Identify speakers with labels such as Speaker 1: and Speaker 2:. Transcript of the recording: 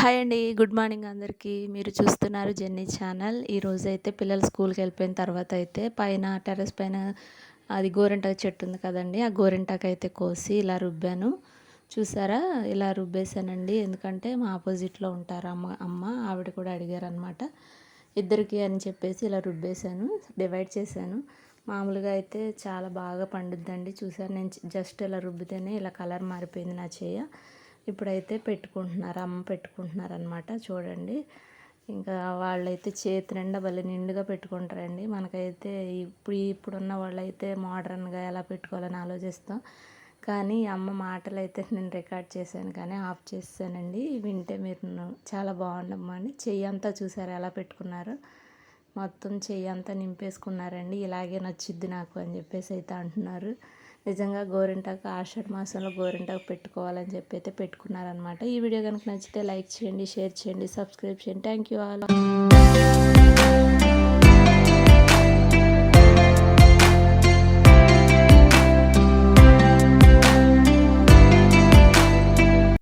Speaker 1: Hi అండి. Good morning అందరికీ. మీరు చూస్తున్నారు జెన్నీ ఛానల్. ఈరోజైతే అయితే పిల్లలు స్కూల్కి వెళ్ళిపోయిన తర్వాత అయితే పైన టెర్రస్ పైన అది గోరింటాకు చెట్టు ఉంది కదండి. ఆ గోరింటాకు అయితే కోసి ఇలా రుబ్బాను. చూసారా? ఇలా రుబ్బేశానండి. ఎందుకంటే మా ఆపోజిట్లో ఉంటారు అమ్మ అమ్మ ఆవిడ కూడా అడిగారు అనమాట ఇద్దరికి అని చెప్పేసి ఇలా రుబ్బేశాను డివైడ్ చేశాను. మామూలుగా అయితే చాలా బాగా పండుద్దండి. చూసారు? నేను జస్ట్ ఇలా రుబ్బితేనే ఇలా కలర్ మారిపోయింది నా చేయ. ఇప్పుడైతే పెట్టుకుంటున్నారు అమ్మ పెట్టుకుంటున్నారు అనమాట చూడండి. ఇంకా వాళ్ళైతే చేతి నిండా భలే నిండుగా పెట్టుకుంటారండి. మనకైతే ఇప్పుడు ఇప్పుడున్న వాళ్ళైతే మోడర్న్గా ఎలా పెట్టుకోవాలని ఆలోచిస్తాం. కానీ అమ్మ మాటలు అయితే నేను రికార్డ్ చేశాను కానీ ఆఫ్ చేశానండి వింటే మీరు చాలా బాగుండమ్మా అని. చెయ్యి అంతా చూసారు ఎలా పెట్టుకున్నారు? మొత్తం చెయ్యి అంతా నింపేసుకున్నారండి. ఇలాగే నచ్చిద్ది నాకు అని చెప్పేసి అయితే అంటున్నారు. నిజంగా గోరింటాకు ఆషాఢ మాసంలో గోరింటాకు పెట్టుకోవాలని చెప్పి అయితే పెట్టుకున్నారనమాట ఈ వీడియో కనుక నచ్చితే లైక్ చేయండి షేర్ చేయండి సబ్స్క్రైబ్ చేయండి. Thank you all